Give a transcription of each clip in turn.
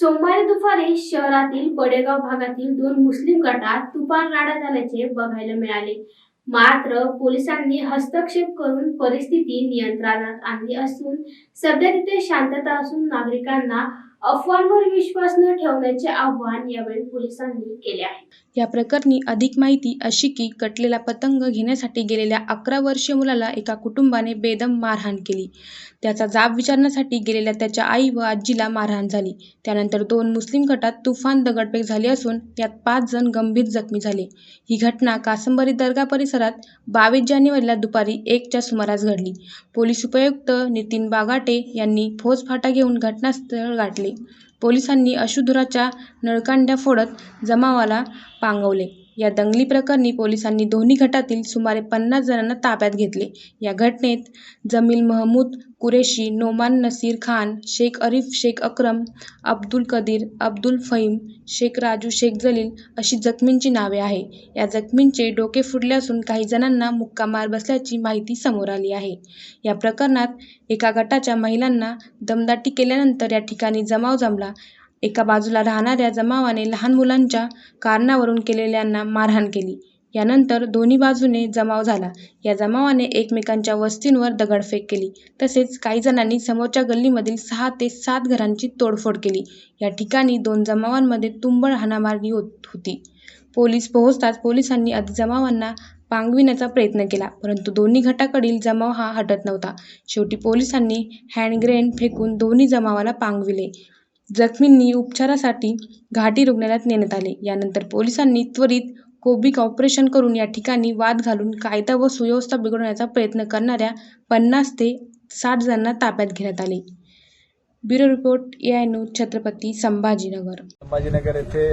सोमवारी दुपारी शहरातील बडेगाव भागातील दोन मुस्लिम गटात तुफान राडा झाल्याचे बघायला मिळाले. मात्र पोलिसांनी हस्तक्षेप करून परिस्थिती नियंत्रणात आणली असून सध्या तिथे शांतता असून नागरिकांना अफवांवर विश्वास न ठेवण्याचे आव्हान यावेळी पोलिसांनी केले आहे. या प्रकरणी अधिक माहिती अशी की कटलेला पतंग घेण्यासाठी गेलेल्या अकरा वर्षीय मुलाला एका कुटुंबाने बेदम मारहाण केली. त्याचा जाब विचारण्यासाठी गेलेल्या त्याच्या आई व आजीला मारहाण झाली. त्यानंतर दोन मुस्लिम गटात तुफान दगडफेक झाली असून यात पाच जण गंभीर जखमी झाले. ही घटना कासंबरी दर्गा परिसरात बावीस जानेवारीला दुपारी एकच्या सुमारास घडली. पोलीस उपायुक्त नितीन बागाटे यांनी फौजफाटा घेऊन घटनास्थळ गाठले. पोलिसांनी अश्रुधुराच्या नळकांड्या फोडत जमावाला पांगवले. या दंगली प्रकरणी पोलिसांनी दोन्ही गटातील सुमारे पन्नास जणांना ताब्यात घेतले. या घटनेत जमील महमूद कुरेशी नोमान नसीर खान शेख अरिफ शेख अक्रम अब्दुल कदीर अब्दुल फहीम शेख राजू शेख जलील अशी जखमींची नावे आहे. या जखमींचे डोके फुटले असून काही जणांना मुक्कामार बसल्याची माहिती समोर आली आहे. या प्रकरणात एका गटाच्या महिलांना दमदाटी केल्यानंतर या ठिकाणी जमाव जमला. एका बाजूला राहणाऱ्या जमावाने लहान मुलांच्या कारणावरून केलेल्यांना मारहाण केली. यानंतर दोन्ही बाजूने जमाव झाला. या जमावाने एकमेकांच्या वस्तींवर दगडफेक केली. तसेच काही जणांनी समोरच्या गल्लीमधील सहा ते सात घरांची तोडफोड केली. या ठिकाणी दोन जमावांमध्ये तुंबळ हाणामारी होत होती. पोलीस पोहोचताच पोलिसांनी अधिक जमावांना पांगविण्याचा प्रयत्न केला परंतु दोन्ही गटाकडील जमाव हा हटत नव्हता. शेवटी पोलिसांनी हँडग्रेन फेकून दोन्ही जमावाला पांगविले. जखमींनी उपचारासाठी घाटी रुग्णालयात नेण्यात आले. यानंतर पोलिसांनी त्वरित कोबिक ऑपरेशन करून या ठिकाणी वाद घालून कायदा व सुव्यवस्था बिघडवण्याचा प्रयत्न करणाऱ्या पन्नास ते साठ जणांना ताब्यात घेण्यात आले. Bureau report A news Chhatrapati Sambhajinagar. Sambhajinagar येथे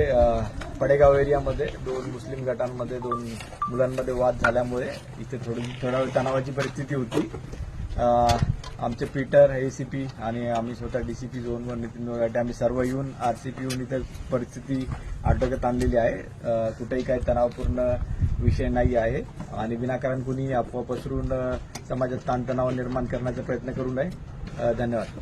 पडेगाव एरियामध्ये दोन मुस्लिम गटांमध्ये दोन मुलांमध्ये वाद झाल्यामुळे इथे थोडी थोडा तणावाची परिस्थिती होती. आमचे पीटर ए सी पी आणि आम्ही स्वतः डी सी पी झोनवर नितीन दोगाटे आम्ही सर्व येऊन आर सी पी येऊन इथं परिस्थिती आटोक्यात आणलेली आहे. कुठेही काही तणावपूर्ण विषय नाही आहे. आणि विनाकारण कुणी अफवा पसरून समाजात ताणतणाव निर्माण करण्याचा प्रयत्न करू नये. धन्यवाद.